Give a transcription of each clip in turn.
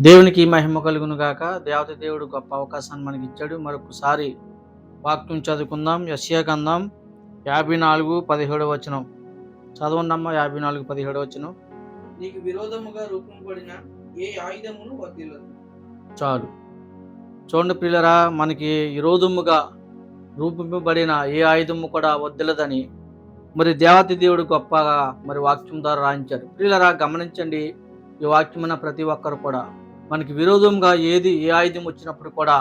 దేవునికి మహిమ కలుగును గాక. దేవత దేవుడు గొప్ప అవకాశాన్ని మనకి ఇచ్చాడు మరొకసారి వాక్యం చదువుకుందాం. యశ్యా గంధం యాభై నాలుగు పదిహేడు వచనం. చదవండమ్మా యాభై నాలుగు పదిహేడు వచనం. నీకు విరోధముగా రూపంపడిన ఏ ఆయుధమును చాలు. చూడండి ప్రియులరా మనకి విరోధముగా రూపింపబడిన ఏ ఆయుధము కూడా వద్దలదని మరి దేవతి దేవుడు గొప్పగా మరి వాక్యం ద్వారా రాయించారు. ప్రియులరా గమనించండి ఈ వాక్యమైన ప్రతి ఒక్కరు కూడా. మనకి విరోధంగా ఏది ఏ ఆయుధం వచ్చినప్పుడు కూడా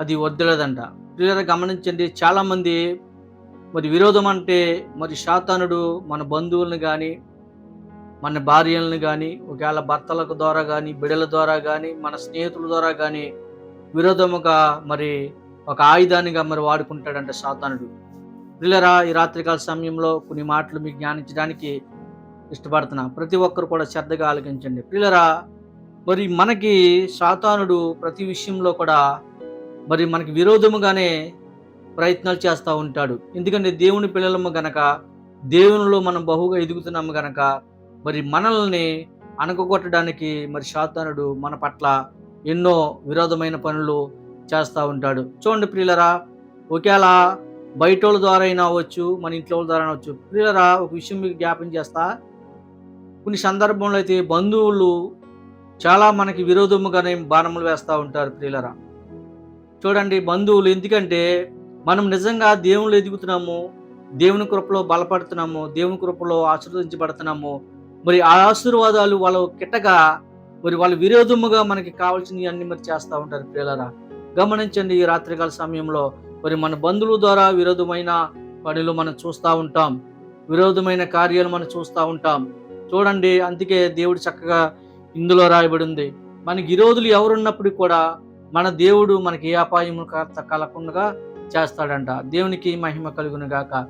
అది వద్దలేదంట. ప్రియులరా గమనించండి చాలామంది మరి విరోధం అంటే మరి శాతానుడు మన బంధువులను కానీ మన భార్యలను కానీ ఒకవేళ భర్తలకు ద్వారా కానీ బిడల ద్వారా కానీ మన స్నేహితుల ద్వారా కానీ విరోధముగా మరి ఒక ఆయుధానిగా మరి వాడుకుంటాడంట సాతానుడు పిల్లరా ఈ రాత్రికాల సమయంలో కొన్ని మాటలు మీకు జ్ఞానించడానికి ఇష్టపడుతున్నా. ప్రతి ఒక్కరు కూడా శ్రద్ధగా ఆలకించండి పిల్లరా మరి మనకి సాతానుడు ప్రతి విషయంలో కూడా మరి మనకి విరోధముగానే ప్రయత్నాలు చేస్తూ ఉంటాడు. ఎందుకంటే దేవుని పిల్లలము గనక దేవునిలో మనం బహుగా ఎదుగుతున్నాము గనక మరి మనల్ని అనగొట్టడానికి మరి సాతానుడు మన పట్ల ఎన్నో విరోధమైన పనులు చేస్తూ ఉంటాడు. చూడండి ప్రియులరా ఒకేలా బయట వాళ్ళ ద్వారా అయినా అవ్వచ్చు మన ఇంట్లో వాళ్ళ ద్వారా అవ్వచ్చు. ప్రియులరా ఒక విషయం మీకు జ్ఞాపం చేస్తా. కొన్ని సందర్భంలో అయితే బంధువులు చాలా మనకి విరోధముగానే బాణములు వేస్తూ ఉంటారు ప్రియులరా. చూడండి బంధువులు ఎందుకంటే మనం నిజంగా దేవుళ్ళు ఎదుగుతున్నాము దేవుని కృపలో బలపడుతున్నాము దేవుని కృపలో ఆశీర్వదించబడుతున్నాము. మరి ఆ ఆశీర్వాదాలు వాళ్ళ కిట్టగా మరి వాళ్ళ విరోధముగా మనకి కావాల్సినవి అన్ని మరి చేస్తూ ఉంటారు ప్రియులరా. గమనించండి ఈ రాత్రికాల సమయంలో మరి మన బంధువుల ద్వారా విరోధమైన పనులు మనం చూస్తూ ఉంటాం విరోధమైన కార్యాలు మనం చూస్తూ ఉంటాం. చూడండి అందుకే దేవుడు చక్కగా ఇందులో రాయబడి ఉంది మనకి విరోధులు ఎవరున్నప్పుడు కూడా మన దేవుడు మనకి ఏ అపాయము కలగకుండా చేస్తాడంట. దేవునికి మహిమ కలుగును గాక.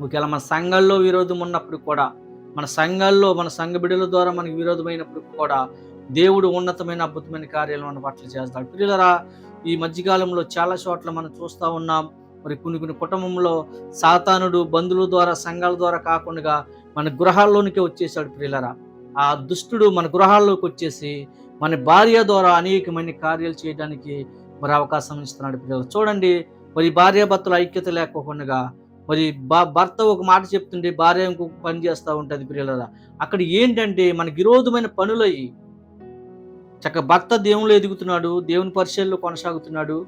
ఒకవేళ మన సంఘాల్లో విరోధం ఉన్నప్పుడు కూడా మన సంఘాల్లో మన సంఘ బిడ్డల ద్వారా మనకి విరోధమైనప్పుడు కూడా దేవుడు ఉన్నతమైన అద్భుతమైన కార్యాలు మన పట్ల చేస్తాడు. పిల్లలరా ఈ మధ్యకాలంలో చాలా చోట్ల మనం చూస్తూ ఉన్నాం. మరి కొన్ని కొన్ని కుటుంబంలో సాతానుడు బంధువుల ద్వారా సంఘాల ద్వారా కాకుండా మన గృహాల్లోనికే వచ్చేసాడు ప్రియులరా. ఆ దుష్టుడు మన గృహాల్లోకి వచ్చేసి మన భార్య ద్వారా అనేకమైన కార్యాలు చేయడానికి మరి అవకాశం ఇస్తున్నాడు పిల్లలు. చూడండి మరి భార్యాభర్తల ఐక్యత లేకోకుండా మరి భర్త ఒక మాట చెప్తుంటే భార్య ఇంకొక పని చేస్తూ ఉంటుంది పిల్లల అక్కడ ఏంటంటే మనకి విరోధమైన పనులు అయ్యి చక్క భర్త దేవుళ్ళు ఎదుగుతున్నాడు దేవుని పరిచయంలో కొనసాగుతున్నాడు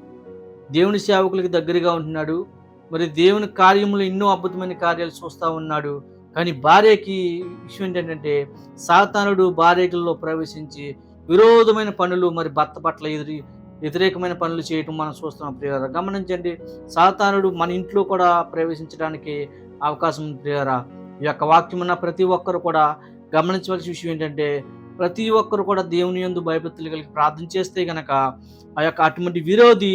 దేవుని సేవకులకి దగ్గరగా ఉంటున్నాడు మరి దేవుని కార్యములు ఎన్నో అద్భుతమైన కార్యాలు చూస్తూ ఉన్నాడు కానీ భార్యకి విషయం ఏంటంటే సాతానుడు భార్యకుల్లో ప్రవేశించి విరోధమైన పనులు మరి భర్త పట్ల ఎదురు వ్యతిరేకమైన పనులు చేయటం మనం చూస్తున్నాం ప్రియారా గమనించండి సాతానుడు మన ఇంట్లో కూడా ప్రవేశించడానికి అవకాశం ఉంది ఈ యొక్క వాక్యం ఉన్న ప్రతి ఒక్కరు కూడా గమనించవలసిన విషయం ఏంటంటే ప్రతి ఒక్కరు కూడా దేవుని యందు భయభక్తులు కలిగి ప్రార్థన చేస్తే గనక ఆ యొక్క అటువంటి విరోధి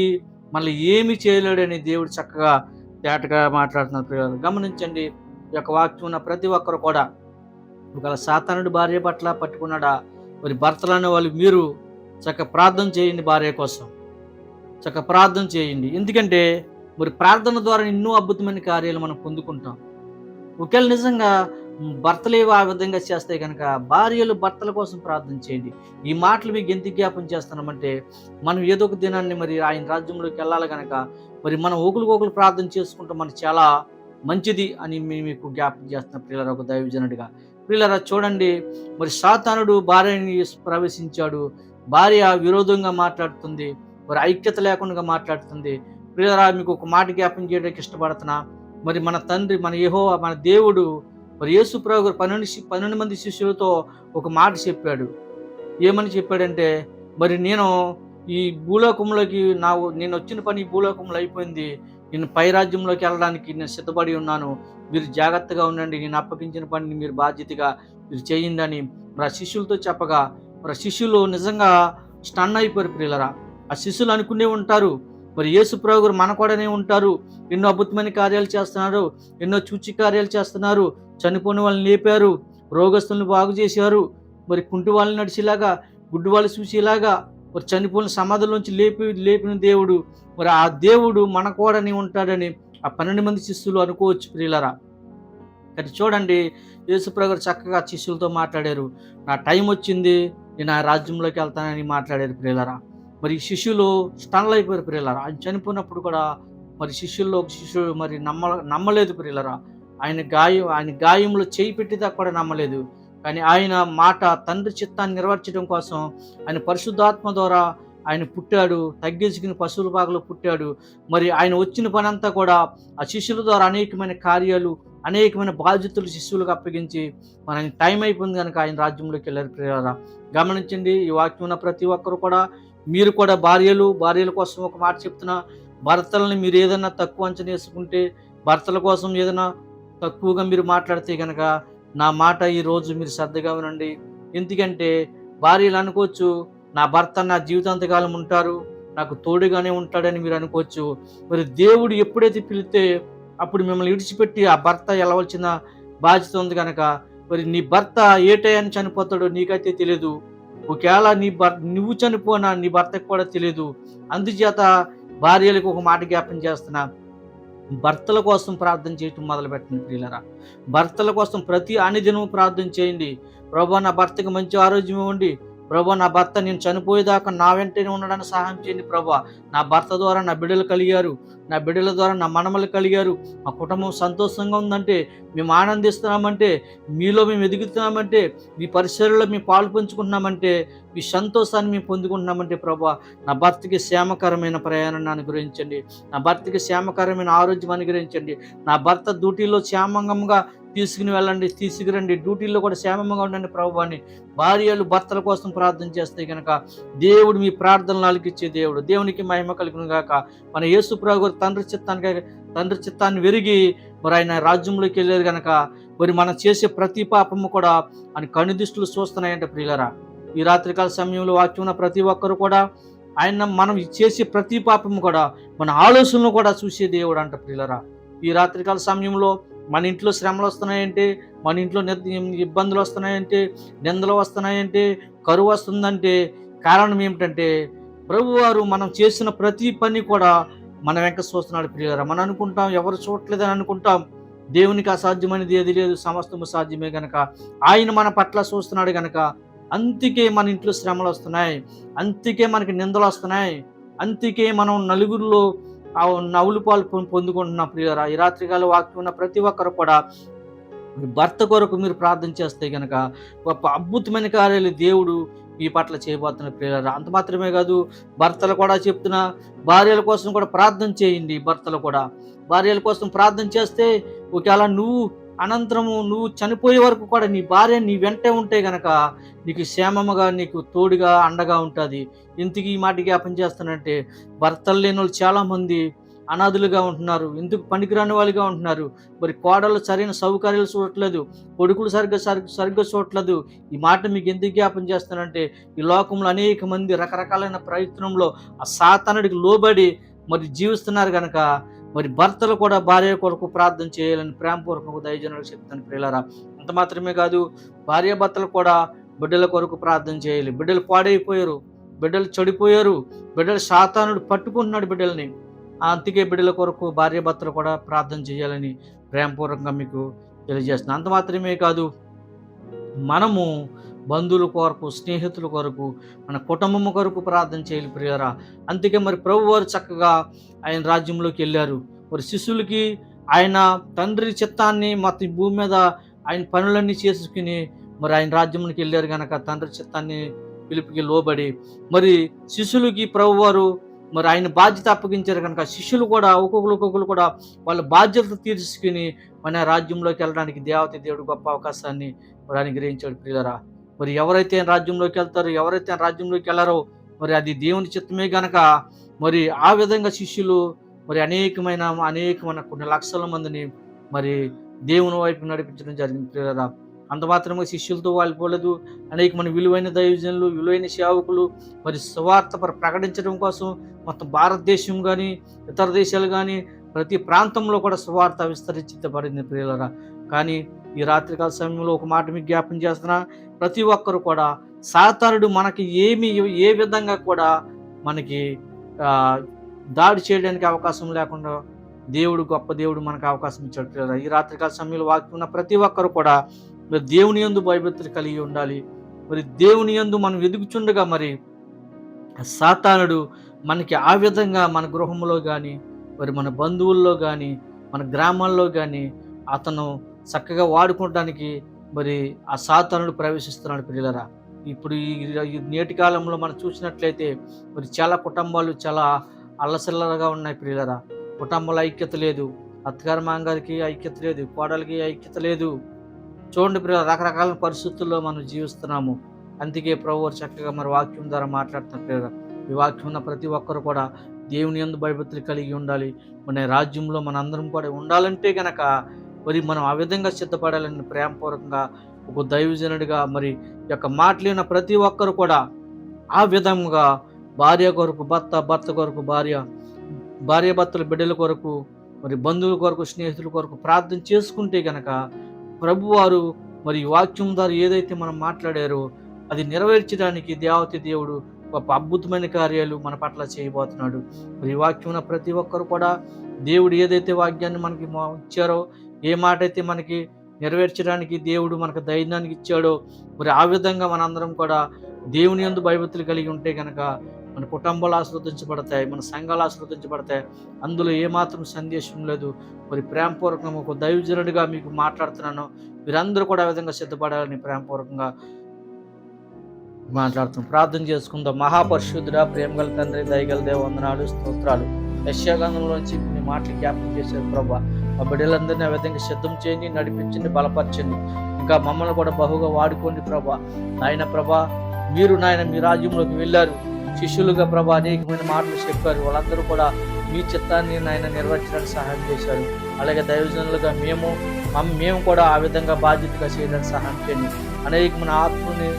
మళ్ళీ ఏమి చేయలేడని దేవుడు చక్కగా తేటగా మాట్లాడుతున్నారు ప్రియులు గమనించండి ఈ యొక్క వాక్యం ఉన్న ప్రతి ఒక్కరు కూడా. ఒకవేళ సాతానుడు భార్య పట్ల పట్టుకున్నాడా? మరి భర్తలు అనే వాళ్ళు మీరు చక్క ప్రార్థన చేయండి భార్య కోసం. చక్క ప్రార్థన చేయండి. ఎందుకంటే మరి ప్రార్థన ద్వారా ఎన్నో అద్భుతమైన కార్యాలు మనం పొందుకుంటాం. ఒకవేళ నిజంగా భర్తలు ఆ విధంగా చేస్తే కనుక భార్యలు భర్తల కోసం ప్రార్థన చేయండి. ఈ మాటలు మీకు ఎందుకు జ్ఞాపం చేస్తున్నామంటే మనం ఏదో ఒక దినాన్ని మరి ఆయన రాజ్యంలోకి వెళ్ళాలి కనుక మరి మనం ఒకరికొకరు ప్రార్థన చేసుకుంటాం మనం చాలా మంచిది అని మేము మీకు జ్ఞాపకం చేస్తున్నాం పిల్లల ఒక దైవజనుడిగా. పిల్లరా చూడండి మరి సాతానుడు భార్యని ప్రవేశించాడు. భార్య విరోధంగా మాట్లాడుతుంది మరి ఐక్యత లేకుండా మాట్లాడుతుంది. ప్రియరా మీకు ఒక మాట జ్ఞాపం చేయడానికి ఇష్టపడుతున్నా. మరి మన తండ్రి మన యహో మన దేవుడు మరి యేసు ప్రభు పన్నెండు పన్నెండు మంది శిష్యులతో ఒక మాట చెప్పాడు. ఏమని చెప్పాడంటే మరి నేను ఈ భూలోకంలోకి నా నేను వచ్చిన పని ఈ భూలోకంలో అయిపోయింది. నేను పై రాజ్యంలోకి వెళ్ళడానికి నేను సిద్ధపడి ఉన్నాను. మీరు జాగ్రత్తగా ఉండండి. నేను అప్పగించిన పనిని మీరు బాధ్యతగా మీరు చేయండి మరి ఆ శిష్యులతో చెప్పగా మరి శిష్యులు నిజంగా స్టన్ అయిపోయారు ప్రియులరా. ఆ శిష్యులు అనుకునే ఉంటారు. మరి యేసు ప్రభు మన కూడానే ఉంటారు. ఎన్నో అద్భుతమైన కార్యాలు చేస్తున్నారు. ఎన్నో చూచి కార్యాలు చేస్తున్నారు. చనిపోయిన వాళ్ళని లేపారు. రోగస్తులను బాగు చేశారు. మరి కుంటి వాళ్ళని నడిచేలాగా గుడ్డు వాళ్ళు చూసేలాగా మరి చనిపోయిన సమాధుల్లోంచి లేపి లేపిన దేవుడు మరి ఆ దేవుడు మన కూడని ఉంటాడని ఆ పన్నెండు మంది శిష్యులు అనుకోవచ్చు ప్రియులరా. కానీ చూడండి యేసుప్రభు చక్కగా శిష్యులతో మాట్లాడారు. నా టైం వచ్చింది నేను ఆ రాజ్యంలోకి వెళ్తానని మాట్లాడారు ప్రియులరా. మరి శిష్యులు స్టన్లు అయిపోయారు ప్రియులరా. ఆయన చనిపోయినప్పుడు కూడా మరి శిష్యుల్లో శిష్యుడు మరి నమ్మ నమ్మలేదు ప్రియులరా. ఆయన గాయం ఆయన గాయంలో చేయి పెట్టిదా కూడా నమ్మలేదు. కానీ ఆయన మాట తండ్రి చిత్తాన్ని నెరవేర్చడం కోసం ఆయన పరిశుద్ధాత్మ ద్వారా ఆయన పుట్టాడు తగ్గించుకుని పశువుల బాగలో పుట్టాడు. మరి ఆయన వచ్చిన పని అంతా కూడా ఆ శిష్యుల ద్వారా అనేకమైన కార్యాలు అనేకమైన బాధ్యతలు శిష్యులకు అప్పగించి మన టైం అయిపోయింది కనుక ఆయన రాజ్యంలోకి వెళ్ళారు ప్రియారా గమనించండి ఈ వాక్యం ఉన్న ప్రతి ఒక్కరు కూడా మీరు కూడా భార్యలు భార్యల కోసం ఒక మాట చెప్తున్నా భర్తలని మీరు ఏదైనా తక్కువ అంచనా వేసుకుంటే భర్తల కోసం ఏదైనా తక్కువగా మీరు మాట్లాడితే కనుక నా మాట ఈరోజు మీరు శ్రద్ధగా వినండి. ఎందుకంటే భార్యలు అనుకోవచ్చు నా భర్త నా జీవితాంతకాలం ఉంటారు నాకు తోడుగానే ఉంటాడని మీరు అనుకోవచ్చు. మరి దేవుడు ఎప్పుడైతే పిలితే అప్పుడు మిమ్మల్ని విడిచిపెట్టి ఆ భర్త వెళ్ళవలసిన బాధ్యత ఉంది కనుక మరి నీ భర్త ఏ టయాన్ని చనిపోతాడో నీకైతే తెలియదు ఒకవేళ నీ భర్ నువ్వు చనిపోనా నీ భర్తకు కూడా తెలియదు అందుచేత భార్యలకు ఒక మాట జ్ఞాపం చేస్తున్నా. భర్తల కోసం ప్రార్థన చేయటం మొదలుపెట్టండి ప్రియులరా. భర్తల కోసం ప్రతి అనుదినము ప్రార్థన చేయండి. ప్రభా నా భర్తకి మంచి ఆరోగ్యం ఇవ్వండి. ప్రభా నా భర్త నేను చనిపోయేదాకా నా వెంటనే ఉండడానికి సహాయం చేయండి ప్రభా. నా భర్త ద్వారా నా బిడ్డలు కలిగారు. నా బిడ్డల ద్వారా నా మనమలు కలిగారు. మా కుటుంబం సంతోషంగా ఉందంటే మేము ఆనందిస్తున్నామంటే మీలో మేము ఎదుగుతున్నామంటే మీ పరిసరాల్లో మేము పాలు పంచుకుంటున్నామంటే మీ సంతోషాన్ని మేము పొందుకుంటున్నామంటే ప్రభా నా భర్తకి క్షేమకరమైన ప్రయాణాన్ని అనుగ్రహించండి. నా భర్తకి క్షేమకరమైన ఆరోగ్యం అనుగ్రహించండి. నా భర్త డ్యూటీలో క్షేమంగా తీసుకుని వెళ్ళండి తీసుకురండి. డ్యూటీల్లో కూడా క్షేమంగా ఉండండి ప్రభు అని భార్యలు భర్తల కోసం ప్రార్థన చేస్తే కనుక దేవుడు మీ ప్రార్థనలు ఆలకిచ్చే దేవుడు. దేవునికి మహిమ కలిగిన గాక. మన యేసు ప్రభు తండ్రి చిత్తానికి తండ్రి చిత్తాన్ని విరిగి మరి ఆయన రాజ్యంలోకి వెళ్ళారు కనుక మరి మనం చేసే ప్రతి పాపము కూడా ఆయన కనుదిష్టులు చూస్తున్నాయంట ప్రియులరా. ఈ రాత్రికాల సమయంలో వాక్యం ఉన్న ప్రతి ఒక్కరు కూడా ఆయన మనం చేసే ప్రతి పాపము కూడా మన ఆలోచనలు కూడా చూసే దేవుడు అంట ప్రియులరా. ఈ రాత్రికాల సమయంలో మన ఇంట్లో శ్రమలు వస్తున్నాయంటే? మన ఇంట్లో ఇబ్బందులు వస్తున్నాయంటే? నిందలు వస్తున్నాయంటే? కరువు వస్తుందంటే కారణం ఏమిటంటే ప్రభువారు మనం చేసిన ప్రతి పని కూడా మన వెంక చూస్తున్నాడు ప్రియులరా. మనం అనుకుంటాం ఎవరు చూడలేదని అనుకుంటాం. దేవునికి అసాధ్యమైనది ఏది లేదు సమస్తము సాధ్యమే గనక. ఆయన మన పట్ల చూస్తున్నాడు గనక అంతకే మన ఇంట్లో శ్రమలు వస్తున్నాయి. అంతకే మనకి నిందలు వస్తున్నాయి. అంతకే మనం నలుగురిలో నవ్వులు పాలు పొందుకుంటున్న పొందుకుంటున్నాం ప్రియురా ఈ రాత్రికాల వాక్యం ఉన్న ప్రతి ఒక్కరు కూడా భర్త కొరకు మీరు ప్రార్థన చేస్తే కనుక గొప్ప అద్భుతమైన కార్యాలు దేవుడు మీ పట్ల చేయబోతున్న ప్రియులారా. అంత మాత్రమే కాదు భర్తలు కూడా చెప్తున్నా భార్యల కోసం కూడా ప్రార్థన చేయండి భర్తలు కూడా. భార్యల కోసం ప్రార్థన చేస్తే ఒకవేళ నువ్వు అనంతరము నువ్వు చనిపోయే వరకు కూడా నీ భార్య నీ వెంటే ఉంటే గనక నీకు క్షేమముగా నీకు తోడుగా అండగా ఉంటుంది. ఇంతకీ ఈ మాట జ్ఞాపం చేస్తానంటే భర్తలు లేని వాళ్ళు చాలామంది అనాథులుగా ఉంటున్నారు. ఎందుకు పనికిరాని వాళ్ళుగా ఉంటున్నారు. మరి కోడలు సరైన సౌకర్యాలు చూడట్లేదు. కొడుకులు సరిగ్గా సరి సరిగ్గా చూడట్లేదు. ఈ మాట మీకు ఎందుకు జ్ఞాపం చేస్తానంటే ఈ లోకంలో అనేక మంది రకరకాలైన ప్రయత్నంలో ఆ సాతానుడికి లోబడి మరి జీవిస్తున్నారు కనుక మరి భర్తలు కూడా భార్య కొరకు ప్రార్థన చేయాలని ప్రేమపూర్వకంగా దయజనులకు చెప్తాను ప్రియులరా. అంత మాత్రమే కాదు భార్య భర్తలు కూడా బిడ్డల కొరకు ప్రార్థన చేయాలి. బిడ్డలు పాడైపోయారు బిడ్డలు చెడిపోయారు బిడ్డలు సాతానుడు పట్టుకుంటున్నాడు బిడ్డల్ని. అందుకే బిడ్డల కొరకు భార్య భర్తలు కూడా ప్రార్థన చేయాలని ప్రేమపూర్వకంగా మీకు తెలియజేస్తున్నాను. అంత మాత్రమే కాదు మనము బంధువుల కొరకు స్నేహితుల కొరకు మన కుటుంబం కొరకు ప్రార్థన చేయాలి ప్రియరా అందుకే మరి ప్రభు వారు చక్కగా ఆయన రాజ్యంలోకి వెళ్ళారు. మరి శిష్యులకి ఆయన తండ్రి చిత్తాన్ని మొత్తం భూమి మీద ఆయన పనులన్నీ చేసుకుని మరి ఆయన రాజ్యంలోకి వెళ్ళారు కనుక తండ్రి చిత్తాన్ని పిలుపుకి లోబడి. మరి శిష్యులకి ప్రభువారు మరి ఆయన బాధ్యత అప్పగించారు కనుక శిష్యులు కూడా ఒక్కొక్కరు ఒక్కొక్కరు కూడా వాళ్ళ బాధ్యత తీర్చుకుని మన రాజ్యంలోకి వెళ్ళడానికి దేవత దేవుడు గొప్ప అవకాశాన్ని మరి అనుగ్రహించాడు పిల్లరా మరి ఎవరైతే ఆయన రాజ్యంలోకి వెళ్తారో ఎవరైతే రాజ్యంలోకి వెళ్ళారో మరి అది దేవుని చిత్తమే గనక మరి ఆ విధంగా శిష్యులు మరి అనేకమైన అనేకమైన కొన్ని లక్షల మందిని మరి దేవుని వైపు నడిపించడం జరిగింది కదా. అంత మాత్రమే శిష్యులతో వాళ్ళిపోలేదు అనేక మన విలువైన దైవజనులు విలువైన సేవకులు మరి సువార్త ప్రకటించడం కోసం మొత్తం భారతదేశం కానీ ఇతర దేశాలు కానీ ప్రతి ప్రాంతంలో కూడా సువార్త విస్తరించబడింది ప్రియులరా కానీ ఈ రాత్రికాల సమయంలో ఒక మాట మీకు జ్ఞాపం చేస్తున్నా ప్రతి ఒక్కరు కూడా సాతారుడు మనకి ఏమి ఏ విధంగా కూడా మనకి దాడి చేయడానికి అవకాశం లేకుండా దేవుడు గొప్ప దేవుడు మనకు అవకాశం ఇచ్చాడు ప్రియులారా. ఈ రాత్రికాల సమయంలో వాక్యం ఉన్న ప్రతి ఒక్కరు కూడా మీరు దేవుని యందు భయభక్తులు కలిగి ఉండాలి మరి దేవుని యందు మనం ఎదుగుచుండగా మరి సాతానుడు మనకి ఆ విధంగా మన గృహంలో కానీ మరి మన బంధువుల్లో కానీ మన గ్రామాల్లో కానీ అతను చక్కగా వాడుకోవడానికి మరి ఆ సాతానుడు ప్రవేశిస్తున్నాడు పిల్లలరా ఇప్పుడు ఈ నేటి కాలంలో మనం చూసినట్లయితే మరి చాలా కుటుంబాలు చాలా అల్లసల్లగా ఉన్నాయి పిల్లలరా కుటుంబంలో ఐక్యత లేదు అత్తగారి మాంగారికి ఐక్యత లేదు కోడలికి ఐక్యత లేదు. చూడండి పిల్లలు రకరకాల పరిస్థితుల్లో మనం జీవిస్తున్నాము. అందుకే ప్రభు చక్కగా మరి వాక్యం ద్వారా మాట్లాడుతున్నారు పిల్లలు ఈ వాక్యం ఉన్న ప్రతి ఒక్కరు కూడా దేవుని ఎందు భయభక్తులు కలిగి ఉండాలి. మన రాజ్యంలో మన అందరం కూడా ఉండాలంటే గనక మరి మనం ఆ విధంగా సిద్ధపడాలని ప్రేమపూర్వకంగా ఒక దైవజనుడిగా మరి ఈ యొక్క మాట్లాడిన ప్రతి ఒక్కరు కూడా ఆ విధంగా భార్య కొరకు భర్త భర్త కొరకు భార్య భార్య భర్తల బిడ్డల కొరకు మరి బంధువుల కొరకు స్నేహితుల కొరకు ప్రార్థన చేసుకుంటే గనక ప్రభువారు మరి వాక్యం ద్వారా ఏదైతే మనం మాట్లాడారో అది నెరవేర్చడానికి దేవతి దేవుడు గొప్ప అద్భుతమైన కార్యాలు మన పట్ల చేయబోతున్నాడు. మరి ఈ వాక్యం ఉన్న ప్రతి ఒక్కరు కూడా దేవుడు ఏదైతే వాక్యాన్ని మనకి ఇచ్చారో ఏ మాట అయితే మనకి నెరవేర్చడానికి దేవుడు మనకు ధైర్యానికి ఇచ్చాడో మరి ఆ విధంగా మనందరం కూడా దేవుని యందు భయభక్తులు కలిగి ఉంటే కనుక మన కుటుంబాలు ఆశ్రవదించబడతాయి మన సంఘాలు ఆశ్రవదించబడతాయి. అందులో ఏమాత్రం సందేశం లేదు. మరి ప్రేమపూర్వకంగా ఒక దైవజనుడిగా మీకు మాట్లాడుతున్నాను. మీరందరూ కూడా ఆ విధంగా సిద్ధపడాలని ప్రేమపూర్వకంగా మాట్లాడుతాం ప్రార్థన చేసుకుందాం. మహాపరిశుద్ధుడ ప్రేమ గల తండ్రి దయగల దేవ వందనాలు స్తోత్రాలు. యశ్యాగంధంలోంచి మీ మాటలు జ్ఞాపకం చేశారు ప్రభా. ఆ బిడ్డలందరినీ ఆ విధంగా సిద్ధం చేయండి నడిపించండి బలపరచండి. ఇంకా మమ్మల్ని కూడా బహుగా వాడుకోండి ప్రభా. నాయన ప్రభా మీరు నాయన మీ రాజ్యంలోకి వెళ్ళారు. శిష్యులుగా ప్రభా అనేకమైన మాటలు చెప్పారు. వాళ్ళందరూ కూడా మీ చిత్తాన్ని నాయన నిర్వహించడానికి సహాయం చేశారు. అలాగే దైవజనులుగా మేము మేము కూడా ఆ విధంగా బాధ్యతగా చేయడానికి సహాయం చేయండి. అనేకమైన ఆత్మని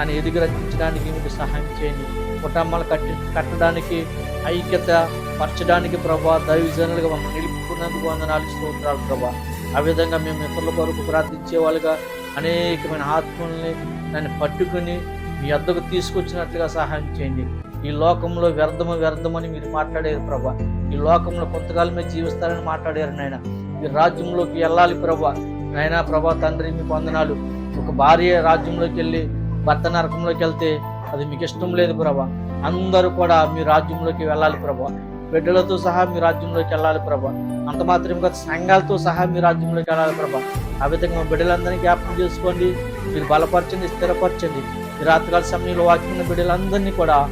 నన్ను ఎదిగి రక్షించడానికి మీకు సహాయం చేయండి. కుటుంబాలు కట్టి కట్టడానికి ఐక్యత పరచడానికి ప్రభా దైవజనులుగా మమ్మల్ని నిలుపుకున్నందుకు వందనాలు స్తోత్రాలు ప్రభా. ఆ విధంగా మేము ఇతరుల కొరకు ప్రార్థించే వాళ్ళుగా అనేకమైన ఆత్మల్ని నన్ను పట్టుకుని మీ అద్దకు తీసుకొచ్చినట్లుగా సహాయం చేయండి. ఈ లోకంలో వ్యర్థము వ్యర్థమని మీరు మాట్లాడారు ప్రభా. ఈ లోకంలో కొంతకాలమే జీవిస్తారని మాట్లాడారు నాయన. ఈ రాజ్యంలోకి వెళ్ళాలి ప్రభా. నాయన ప్రభా తండ్రి మీకు వందనాలు. ఒక భార్య రాజ్యంలోకి వెళ్ళి భర్త నరకంలోకి వెళ్తే అది మీకు ఇష్టం లేదు ప్రభా. అందరూ కూడా మీ రాజ్యంలోకి వెళ్ళాలి ప్రభా. బిడ్డలతో సహా మీ రాజ్యంలోకి వెళ్ళాలి ప్రభా. అంత మాత్రం కాదు సంఘాలతో సహా మీ రాజ్యంలోకి వెళ్ళాలి ప్రభా. ఆ విధంగా బిడ్డలందరినీ జ్ఞాపకం చేసుకోండి. మీరు బలపరచండి స్థిరపరచండి. ఈ రాత్రికాల సమయంలో వాక్యం బిడ్డలందరినీ కూడా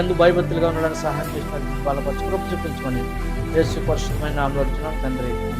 ఎందు భయభక్తులుగా ఉండడానికి సహాయం చేసినందుకు బలపరచు కృప చూపించుకోండి యేసు పరిశుద్ధమైన ఆలోచన తండ్రి.